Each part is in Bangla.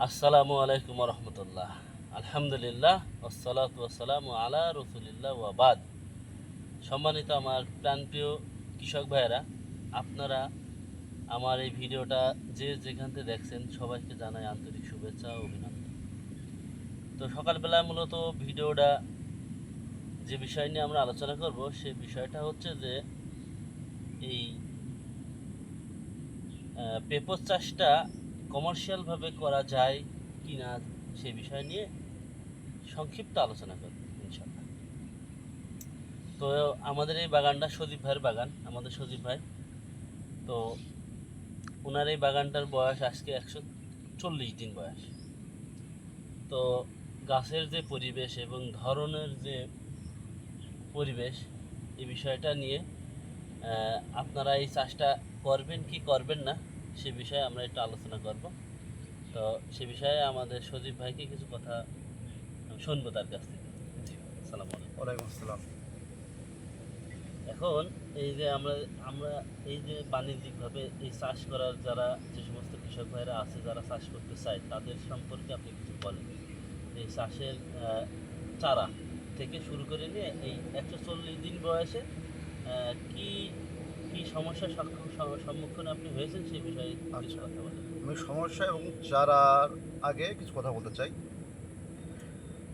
আসসালামু আলাইকুম রহমতুল্লাহ। আলহামদুলিল্লাহ ওসালাত ওসালাম আলা রসুলিল্লাহ ওয়াবাদ সম্মানিত আমার প্রাণপ্রিয় কৃষক ভাইয়েরা, আপনারা আমার এই ভিডিওটা যে যেখান থেকে দেখছেন, সবাইকে জানাই আন্তরিক শুভেচ্ছা ও অভিনন্দন। তো সকালবেলা মূলত ভিডিওটা যে বিষয় নিয়ে আমরা আলোচনা করব, সে বিষয়টা হচ্ছে যে এই পেপর চাষটা কমার্শিয়ালভাবে করা যায় কি না সে বিষয় নিয়ে সংক্ষিপ্ত আলোচনা করব ইনশাল্লাহ তো আমাদের এই বাগানটা সজীব ভাইয়ের বাগান, আমাদের সজীব ভাই। তো ওনার এই বাগানটার বয়স আজকে একশো চল্লিশ দিন বয়স। তো গাছের যে পরিবেশ এবং ধরনের যে পরিবেশ, এই বিষয়টা নিয়ে আপনারা এই চাষটা করবেন কি করবেন না সে বিষয়ে আমরা একটু আলোচনা করব। তো সে বিষয়ে আমাদের সজীব ভাইকে কিছু কথা শুনব তার কাছ থেকে। সালাম আলাইকুম। আসসালাম। এখন এই যে আমরা আমরা এই যে বাণিজ্যিকভাবে এই চাষ করার যারা যে সমস্ত কৃষক ভাইরা আছে যারা চাষ করতে চায় তাদের সম্পর্কে আপনি কিছু বলেন। এই চাষের আহ, চারা থেকে শুরু করে নিয়ে এই একশো চল্লিশ দিন বয়সে আহ, কি কি সমস্যার সম্মুখ- সম- সম্মুখীন আপনি হয়েছেন সেই বিষয়ে কিছু আচ্ছা। কথা বলেন। আমি সমস্যা এবং চারার আগে কিছু কথা বলতে চাই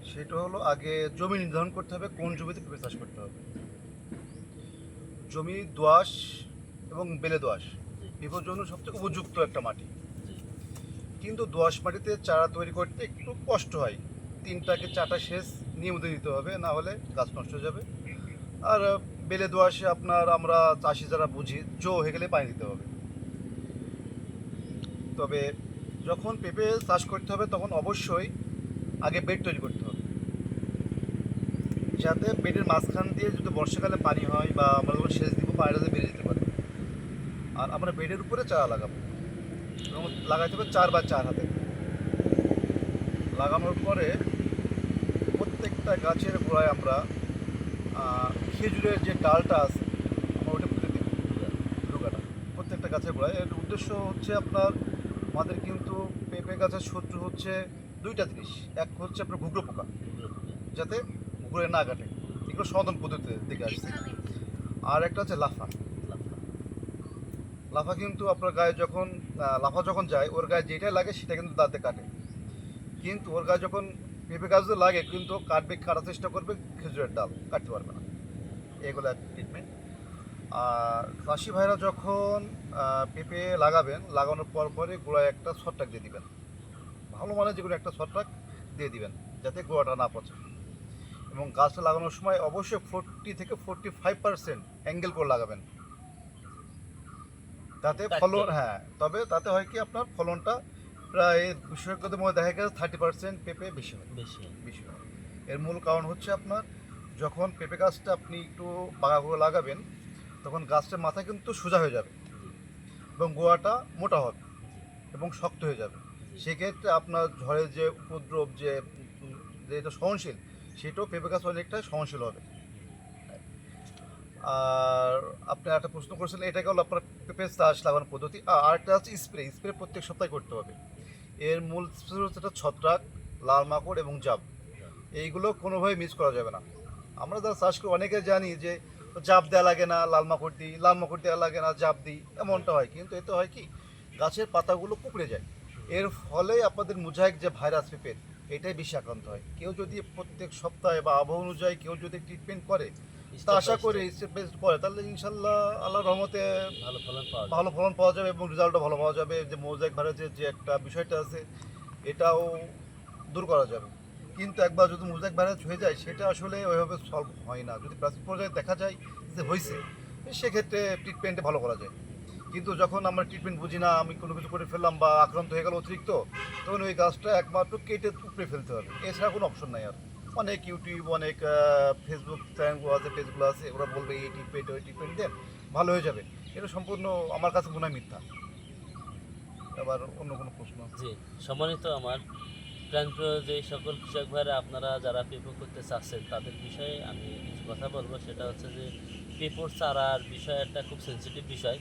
সেটা হলো আগে জমি নির্ধারণ করতে হবে কোন জমিতে পেঁপে চাষ করতে হবে। জমি দোআঁশ এবং বেলে দোআঁশ জি। পেঁপের জন্য সবথেকে উপযুক্ত একটা মাটি। কিন্তু দোআঁশ মাটিতে চারা তৈরি করতে একটু কষ্ট হয়। তিনটাকে চারটা শেষ নিয়মিত দিতে হবে না হলে গাছ নষ্ট হয়ে যাবে। আর বেলে দোআঁশে আপনার আমরা চাষি যারা বুঝি, জো হয়ে গেলে পানি দিতে হবে। তবে যখন পেঁপে চাষ করতে হবে, তখন অবশ্যই আগে বেড তৈরি করতে হবে। যাতে বেডের মাঝখান দিয়ে যদি বর্ষাকালে পানি হয় বা আমরা যখন সেচ দিব, পানিটা যাতে বেরিয়ে যেতে পারে। আর আমরা বেডের উপরে চারা লাগাবো। এবং লাগাইতে হবে চার বা চার হাতে। লাগানোর পরে প্রত্যেকটা গাছের গোড়ায় আমরা খেজুরের যে ডালটা আছে, আমরা ওটা পুঁতে দিই রোগাটা প্রত্যেকটা গাছের গোড়ায়। এর উদ্দেশ্য হচ্ছে আপনার, আমাদের কিন্তু পেঁপে গাছের শত্রু হচ্ছে দুইটা জিনিস। এক হচ্ছে আপনার ঘুগরো পোকা, যাতে ঘুরে না কাটে। এগুলো সমাধান পদ্ধতি দিকে আসছে। আর একটা হচ্ছে লাফা। লাফা কিন্তু আপনার গায়ে যখন লাফা যখন যায়, ওর গায়ে যেটা লাগে সেটা কিন্তু দাঁতে কাটে। কিন্তু ওর গায়ে যখন পেঁপে গাছ লাগে, কিন্তু কাটবে, কাটার চেষ্টা করবে, খেজুরের ডাল কাটতে পারবে না। এগুলো ট্রিটমেন্ট আর চাষি ভাইরা যখন পেঁপে লাগাবেন লাগানোর পর পরে গোড়ায় একটা ছত্রাক দিয়ে দিবেন। ভালো মানে যে কোনো একটা ছত্রাক দিয়ে দিবেন যাতে গোড়াটা না পচে। এবং গাছটা লাগানোর সময় অবশ্যই ফোরটি থেকে ফোরটি ফাইভ পার্সেন্ট অ্যাঙ্গেল করে লাগাবেন। তাতে ফলন হ্যাঁ তবে তাতে হয় কি আপনার ফলনটা প্রায় বিশেষজ্ঞদের মধ্যে দেখা গেছে থার্টি পার্সেন্ট পেঁপে বেশি হয়। বেশি বেশি হয়। এর মূল কারণ হচ্ছে আপনার যখন পেঁপে গাছটা আপনি একটু বাঁকা করে লাগাবেন তখন গাছটার মাথা কিন্তু সোজা হয়ে যাবে এবং গোয়াটা মোটা হবে এবং শক্ত হয়ে যাবে। সেক্ষেত্রে আপনার ঝড়ের যে উপদ্রব যে উম, যে সহনশীল সেটাও পেঁপে গাছ অনেকটা সহনশীল হবে। আর আপনি একটা প্রশ্ন করেছিলেন এটাকে হলো আপনার পেঁপে চাষ লাগানোর পদ্ধতি? আর আরেকটা হচ্ছে স্প্রে স্প্রে প্রত্যেক সপ্তাহে করতে হবে। এর মূল হচ্ছে একটা ছত্রাক লাল মাকড় এবং জাব এইগুলো কোনোভাবে মিস করা যাবে না। আমরা যারা চাষ করি অনেকে জানি যে জাপ দেওয়া লাগে না লাল মাকড় দিই লাল মাকড় দেওয়া লাগে না জাপ দিই এমনটা হয়। কিন্তু এতে হয় কি গাছের পাতাগুলো কুকড়ে যায়। এর ফলে আপনাদের মুজাহিক যে ভাইরাস পেপের এটাই বেশি আক্রান্ত হয়। কেউ যদি প্রত্যেক সপ্তাহে বা আবহাওয়া অনুযায়ী কেউ যদি ট্রিটমেন্ট করে তা আশা করি স্টেপ করে। তাহলে ইনশাল্লাহ আল্লাহ রহমতে ভালো ফলন পাওয়া ভালো ফলন পাওয়া যাবে এবং রেজাল্টও ভালো পাওয়া যাবে। যে মোজাইক ভাইরাসের যে একটা বিষয়টা আছে এটাও দূর করা যাবে। কিন্তু একবার যদি মোজাইক ভাইরাস হয়ে যায়, সেটা আসলে ওইভাবে সলভ হয় না। যদি প্রাথমিক পর্যায়ে দেখা যায় যে হয়েছে, সেক্ষেত্রে ট্রিটমেন্টে ভালো করা যায়। কিন্তু যখন আমরা ট্রিটমেন্ট বুঝি না, আমি কোনো কিছু করে ফেললাম বা আক্রান্ত হয়ে গেল অতিরিক্ত, তখন ওই গাছটা একমাত্র কেটে উপড়ে ফেলতে হবে। এছাড়া কোনো অপশন নাই আর। অনেক ইউটিউব অনেক ফেসবুক চ্যানেলগুলো আছে পেজগুলো আছে, ওরা বলবে এই ট্রিটমেন্ট ওই ট্রিটমেন্ট দেন, ভালো হয়ে যাবে। এটা সম্পূর্ণ আমার কাছে মনে হয় মিথ্যা। আবার অন্য কোনো প্রশ্ন জি, সম্মানিত আমার প্রাণপ্রিয় যে সকল কৃষক ভাইরা আপনারা যারা পেপো করতে চাচ্ছেন তাদের বিষয়ে আমি কিছু কথা বলব। সেটা হচ্ছে যে পেপোর চারার বিষয় একটা খুব সেন্সিটিভ বিষয়।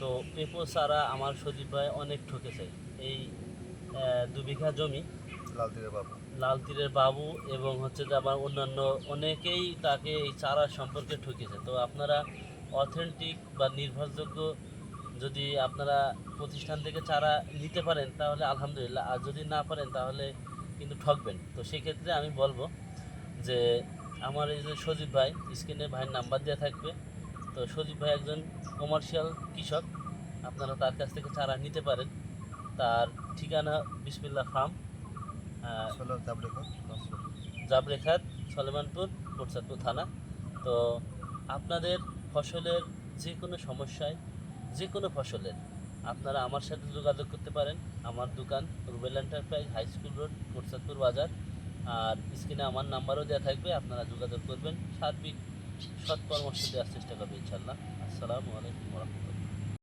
তো পেপো চারা আমার সজীব ভাই অনেক ঠকেছে। এই দু বিঘা জমি লাল তীরের বাবু। লাল তীরের বাবু এবং হচ্ছে যে আবার অন্যান্য অনেকেই তাকে এই চারা সম্পর্কে ঠকিয়েছে তো আপনারা অথেন্টিক বা নির্ভরযোগ্য যদি আপনারা প্রতিষ্ঠান থেকে চারা নিতে পারেন তাহলে আলহামদুলিল্লাহ। আর যদি না পারেন তাহলে কিন্তু ঠকবেন। তো সেক্ষেত্রে আমি বলব যে আমার এই যে সজীব ভাই স্ক্রিনে ভাইয়ের নাম্বার দেওয়া থাকবে। তো সজীব ভাই একজন কমার্শিয়াল কৃষক। আপনারা তার কাছ থেকে চারা নিতে পারেন। তার ঠিকানা বিসমিল্লা ফার্ম জাবরেখাত সলেমানপুর কোটসাদপুর থানা। তো আপনাদের ফসলের যে কোনো সমস্যায় যে কোনো ফসলের আপনারা আমার সাথে যোগাযোগ করতে পারেন। আমার দোকান Rubel enterprise high school road Kotchandpur বাজার। আর স্ক্রিনে আমার নাম্বারও দেওয়া থাকবে, আপনারা যোগাযোগ করবেন। সার্বিক সৎ পরামর্শ দেওয়ার চেষ্টা করবে ইনশাল্লাহ আসসালামু আলাইকুম রহমতুল্লাহ।